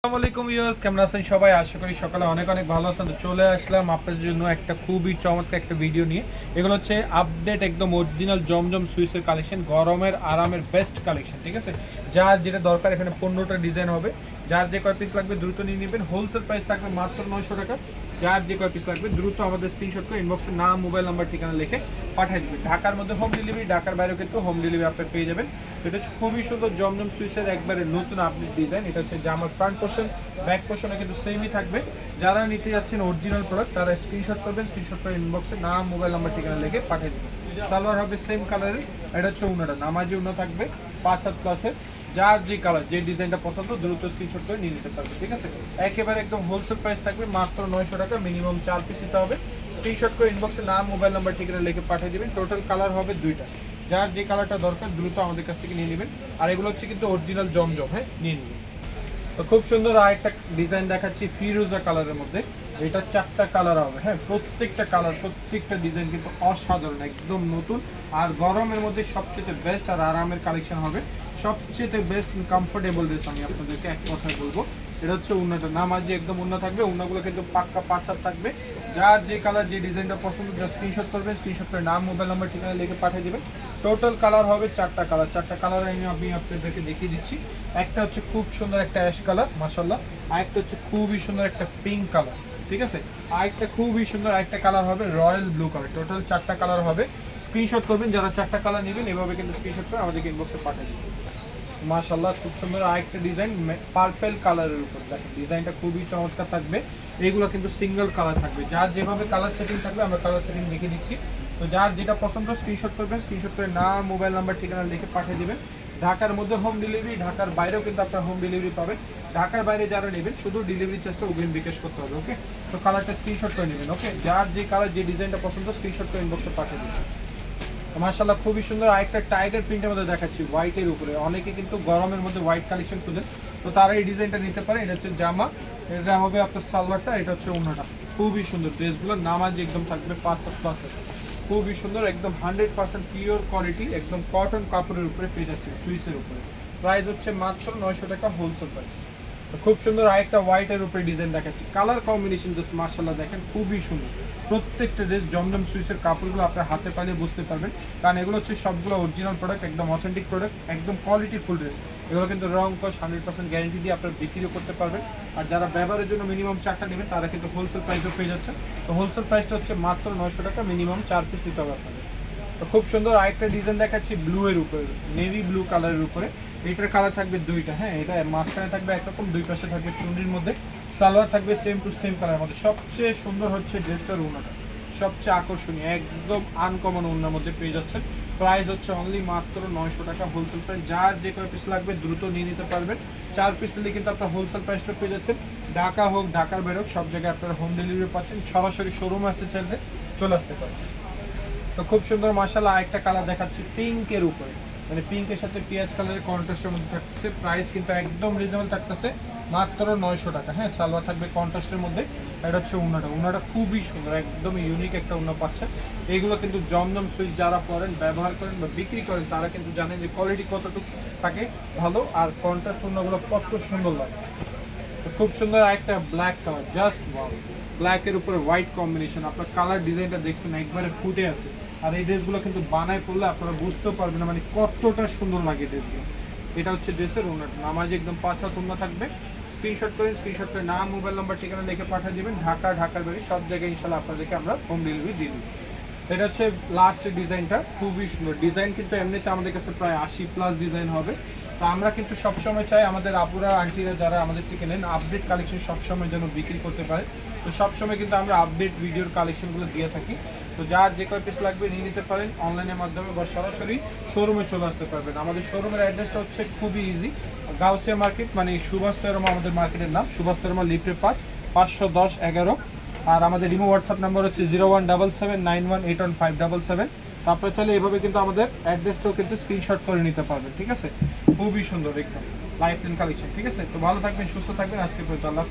আসসালামু সবাই? আশা করি সকালে অনেক অনেক চলে আসলাম জন্য একটা খুবই চমৎকার একটা ভিডিও নিয়ে। এগুলো হচ্ছে আপডেট একদম অরিজিনাল জমজম সুইসের কালেকশন গরমের আরামের বেস্ট কালেকশন ঠিক আছে? যার যেটা দরকার এখানে পনেরোটা ডিজাইন হবে। যার যে কয় পিস লাগবে দ্রুত নিয়ে নেবেন। হোলসেল প্রাইস থাকবে মাত্র নয়শো টাকা। যার যে কয় পিস লাগবে, দ্রুত আমাদের স্ক্রিনশট করে ইনবক্সে নাম মোবাইল নাম্বার ঠিকানা লিখে পাঠিয়ে দিবেন ঢাকার মধ্যে হোম ডেলিভারি ঢাকার বাইরেও কিন্তু হোম ডেলিভারি আপনি পেয়ে যাবেন। এটা হচ্ছে খুবই সুন্দর জমজম সুইসের একবারে নতুন আপডেট ডিজাইন এটা হচ্ছে জামার ফ্রন্ট পোর্শন ব্যাক পোর্শনে কিন্তু সেমই থাকবে। যারা নিতে যাচ্ছেন অরিজিনাল প্রোডাক্ট তারা স্ক্রিনশট করবেন স্ক্রিনশট করে ইনবক্সে নাম মোবাইল নাম্বার ঠিকানা লিখে পাঠিয়ে দেবেন। সালোয়ার হবে সেম কালারের এটা হচ্ছে উনাটা, নামাজি উনা থাকবে, পাঁচ সাত ক্লাসের যার যে কালার যে ডিজাইনটা পছন্দ, দ্রুত স্ক্রিনশট করে নিয়ে নিতে পারবে, ঠিক আছে? একেবারে একদম হোলসেল প্রাইস থাকবে মাত্র নয়শো টাকা মিনিমাম চার পিস নিতে হবে। স্ক্রিনশট করে ইনবক্সে নাম মোবাইল নাম্বার ঠিকানা লিখে পাঠিয়ে দেবেন। টোটাল কালার হবে দুইটা। যার যে কালারটা দরকার, দ্রুত আমাদের কাছ থেকে নিয়ে নেবেন। আর এগুলো হচ্ছে কিন্তু অরিজিনাল জমজম হ্যাঁ? নিয়ে নেবেন। তো খুব সুন্দর আরেকটা ডিজাইন দেখাচ্ছি, ফিরোজা কালারের মধ্যে। এটা চারটা কালার হবে হ্যাঁ প্রত্যেকটা কালার প্রত্যেকটা ডিজাইন কিন্তু অসাধারণ, একদম নতুন। আর গরমের মধ্যে সবচেয়ে বেস্ট আর আরামের কালেকশন হবে, সবচেয়ে বেস্ট কমফোর্টেবল ড্রেস আমি আপনাদেরকে এক কথায় বলব। এটা হচ্ছে উন্নাটা নামাজি একদম উন্না থাকবে উন্নাগুলো কিন্তু পাক্কা পাচার থাকবে। যার যে কালার যে ডিজাইনটা পছন্দ, যা স্ক্রিনশট করবেন স্ক্রিনশট করে নাম মোবাইল নাম্বার ঠিকানা লিখে পাঠিয়ে দেবেন। টোটাল কালার হবে চারটা কালার চারটা কালার আমি আমি আপনাদেরকে দেখিয়ে দিচ্ছি। একটা হচ্ছে খুব সুন্দর একটা অ্যাশ কালার মাসাল্লাহ আরেকটা হচ্ছে খুবই সুন্দর একটা পিঙ্ক কালার ঠিক আছে? আরেকটা খুবই সুন্দর আরেকটা কালার হবে রয়্যাল ব্লু কালার টোটাল চারটা কালার হবে। স্ক্রিনশট করবেন, যারা চারটা কালার নেবেন, এভাবে কিন্তু স্ক্রিনশট করে আমাদেরকে ইনবক্সে পাঠিয়ে দেবেন। মাশাল্লাহ খুব সুন্দর আরেকটা ডিজাইন পার্পেল কালারের উপর। দেখেন ডিজাইনটা খুবই চমৎকার থাকবে। এগুলো কিন্তু সিঙ্গেল কালার থাকবে। যার যেভাবে কালার সেটিং থাকবে, আমরা কালার সেটিং দেখে দিচ্ছি। তো যার যেটা পছন্দ স্ক্রিনশট করবেন স্ক্রিনশট করে নাম মোবাইল নাম্বার ঠিকানা লিখে পাঠিয়ে দেবেন। ঢাকার মধ্যে হোম ডেলিভারি ঢাকার বাইরেও কিন্তু আপনার হোম ডেলিভারি পাবেন। ঢাকার বাইরে যারা নেবেন, শুধু ডেলিভারি চার্জটা অগ্রিম বিকাশ করতে হবে ওকে তো কালারটা স্ক্রিনশট করে নেবেন ওকে যার যে কালার যে ডিজাইনটা পছন্দ স্ক্রিনশট করে ইনবক্সে পাঠিয়ে দেবেন মাশাআল্লাহ খুবই সুন্দর আরেকটা টাইগার প্রিন্টের মধ্যে দেখাচ্ছি হোয়াইটের উপরে। অনেকে কিন্তু গরমের মধ্যে হোয়াইট কালেকশন খুঁজেন। তো তারা এই ডিজাইনটা নিতে পারে, এটা হচ্ছে জামা, এটা হবে আপনার সালোয়ারটা, এটা হচ্ছে অন্যটা খুবই সুন্দর ড্রেসগুলো নামাজ একদম থাকবে পাঁচ সাত প্লাসের খুবই সুন্দর, একদম হান্ড্রেড পার্সেন্ট পিওর কোয়ালিটি একদম কটন কাপড়ের উপরে পেয়ে যাচ্ছে, সুইসের উপরে। প্রাইস হচ্ছে মাত্র নয়শো টাকা হোলসেল প্রাইস খুব সুন্দর আরেকটা হোয়াইটের উপরে ডিজাইন দেখাচ্ছি। কালার কম্বিনেশন জাস্ট মার্শাল্লাহ দেখেন, খুবই সুন্দর। প্রত্যেকটা ড্রেস জমজম সুইসের কাপড়গুলো আপনার হাতে পালিয়ে বুঝতে পারবেন। কারণ এগুলো হচ্ছে সবগুলো অরিজিনাল প্রোডাক্ট একদম অথেন্টিক প্রোডাক্ট একদম কোয়ালিটি ফুল ড্রেস এগুলো কিন্তু রং কস হান্ড্রেড পার্সেন্ট গ্যারেন্টি দিয়ে আপনার বিক্রিও করতে পারবেন। আর যারা ব্যবহারের জন্য মিনিমাম চারটা নেবেন, তারা কিন্তু হোলসেল প্রাইসও পেয়ে যাচ্ছে তো হোলসেল প্রাইসটা হচ্ছে মাত্র নয়শো টাকা মিনিমাম চার পিস নিতে হবে আপনাদের। তো খুব সুন্দর আরেকটা ডিজাইন দেখাচ্ছি ব্লু এর উপরে নেভি ব্লু কালারের উপরে। এটার কালার থাকবে দুইটা হ্যাঁ এটা মাঝখানে থাকবে একরকম দুই পাশে থাকবে চুন্ডির মধ্যে। সালোয়ার থাকবে সেম টু সেম কালারের মধ্যে। সবচেয়ে সুন্দর হচ্ছে ড্রেসটার উনাটা সবচেয়ে আকর্ষণীয়, একদম আনকমন উন্নার মধ্যে পেয়ে যাচ্ছেন। প্রাইস হচ্ছে অনলি মাত্র নয়শো টাকা হোলসেল প্রাইস যার যে কয় পিস লাগবে দ্রুত নিয়ে নিতে পারবেন। চার পিস নিলে কিন্তু আপনার হোলসেল প্রাইসটা পেয়ে যাচ্ছেন। ঢাকা হোক, ঢাকার বের হোক, সব জায়গায় আপনারা হোম ডেলিভারি পাচ্ছেন। সরাসরি শোরুম আসতে চাইলে চলে আসতে পারেন। তো খুব সুন্দর মাসালা আরেকটা কালার দেখাচ্ছি পিঙ্কের উপরে। মানে পিঙ্কের সাথে পেঁয়াজ কালারের কন্ট্রাস্টের মধ্যে থাকতেছে। প্রাইস কিন্তু একদম রিজনেবল থাকতেছে। মাত্র নয়শো টাকা। হ্যাঁ সালোয়ার থাকবে কন্ট্রাস্টের মধ্যে। এটা হচ্ছে উনাটা। উনাটা খুবই সুন্দর একদম ইউনিক একটা উন্না পাচ্ছেন এইগুলো কিন্তু জমজম সুইচ যারা পরেন, ব্যবহার করেন বা বিক্রি করেন, তারা কিন্তু জানেন যে কোয়ালিটি কতটুকু থাকে ভালো আর কন্ট্রাস্ট উন্নাগুলো কত সুন্দর লাগে। খুব সুন্দর একটা ব্ল্যাক কালার জাস্ট ওয়াও ব্ল্যাকের উপরে হোয়াইট কম্বিনেশন আপনার কালার ডিজাইনটা দেখছেন, একবারে ফুটে আছে। আর এই ড্রেসগুলো কিন্তু বানায় পড়লে আপনারা বুঝতেও পারবেন মানে কতটা সুন্দর লাগে ড্রেসগুলো এটা হচ্ছে ড্রেসের ওনার নামাজ একদম পাঁচ ওনা থাকবে। স্ক্রিনশট করেন স্ক্রিনশট করে নাম মোবাইল নাম্বার ঠিকানা লিখে পাঠিয়ে দেবেন। ঢাকা ঢাকার বাড়ি সব জায়গায় ইনশাল্লাহ আপনাদেরকে আমরা হোম ডেলিভারি দিয়ে দিই এটা হচ্ছে লাস্ট ডিজাইনটা খুবই সুন্দর। ডিজাইন কিন্তু এমনিতে আমাদের কাছে প্রায় আশি প্লাস ডিজাইন হবে। তো আমরা কিন্তু সবসময় চাই আমাদের আপুরা, আন্টিরা যারা আমাদের থেকে নেন আপডেট কালেকশন সবসময় যেন বিক্রি করতে পারে। তো সবসময় কিন্তু আমরা আপডেট ভিডিওর কালেকশনগুলো দিয়ে থাকি। তো যার যে কয় পিস লাগবে নিয়ে নিতে পারেন। অনলাইনের মাধ্যমে বা সরাসরি শোরুমে চলে আসতে পারবেন। আমাদের শোরুমের অ্যাড্রেসটা হচ্ছে খুবই ইজি গাউসিয়া মার্কেট মানে সুভাষ তেরমা আমাদের মার্কেটের নাম, সুভাষ তেরমা লিফটে পাঁচ, পাঁচশো দশ, এগারো। আর আমাদের রিমো হোয়াটসঅ্যাপ নাম্বার হচ্ছে zero one double seven nine one eight one five double seven তারপরে চলে এভাবে কিন্তু আমাদের অ্যাড্রেসটাও কিন্তু স্ক্রিনশট করে নিতে পারবেন, ঠিক আছে? খুবই সুন্দর একদম। লাইফ কালেকশন ঠিক আছে? তো ভালো থাকবেন, সুস্থ থাকবেন। আজকে পর্যন্ত আল্লাহ